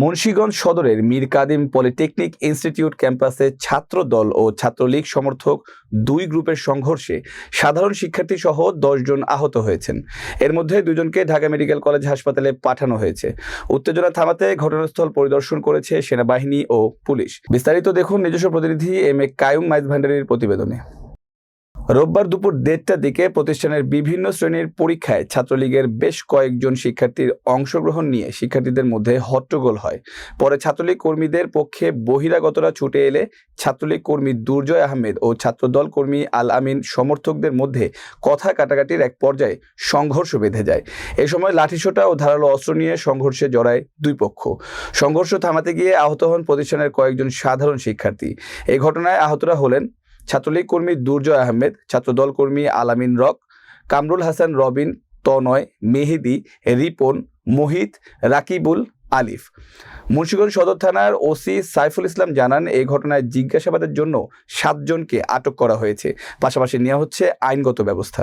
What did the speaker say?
মুন্সিগঞ্জ সদরের মীর কাদিম polytechnic institute ক্যাম্পাসে ছাত্র দল ও ছাত্রলীগ সমর্থক দুই গ্রুপের সংঘর্ষে সাধারণ শিক্ষার্থী সহ জন আহত হয়েছেন। এর মধ্যে দুজনকে ঢাকা মেডিকেল কলেজ হাসপাতালে পাঠানো হয়েছে। উত্তেজনা থামাতে ঘটনাস্থল পরিদর্শন করেছে সেনাবাহিনী ও পুলিশ। বিস্তারিত দেখুন নিজস্ব প্রতিনিধি এম এ কায়ুম মাইজ ভান্ডারির প্রতিবেদনে। রোববার দুপুর দেড়টার দিকে প্রতিষ্ঠানের বিভিন্ন শ্রেণির পরীক্ষায় ছাত্রলীগের বেশ কয়েকজন শিক্ষার্থীর অংশগ্রহণ নিয়ে শিক্ষার্থীদের মধ্যে হট্টগোল হয়। পরে ছাত্রলীগ কর্মীদের পক্ষে বহিরাগতরা ছুটে এলে ছাত্রলীগ কর্মী দুর্জয় আহমেদ ও ছাত্রদল কর্মী আল আমিন সমর্থকদের মধ্যে কথা কাটাকাটির এক পর্যায়ে সংঘর্ষ বেঁধে যায়। এ সময় লাঠিসোঁটা ও ধারালো অস্ত্র নিয়ে সংঘর্ষে জড়ায় দুই পক্ষ। সংঘর্ষ থামাতে গিয়ে আহত হন প্রতিষ্ঠানের কয়েকজন সাধারণ শিক্ষার্থী। এই ঘটনায় আহতরা হলেন ছাত্রলীগ কর্মী দুর্জয় আহমেদ, ছাত্রদল কর্মী আলামিন রক, কামরুল হাসান, রবিন, তনয়, মেহেদি, রিপন, মোহিত, রাকিবুল, আলিফ। মুন্সিগঞ্জ সদর থানার ওসি সাইফুল ইসলাম জানান এই ঘটনায় জিজ্ঞাসাবাদের জন্য সাতজনকে আটক করা হয়েছে। পাশাপাশি নেওয়া হচ্ছে আইনগত ব্যবস্থা।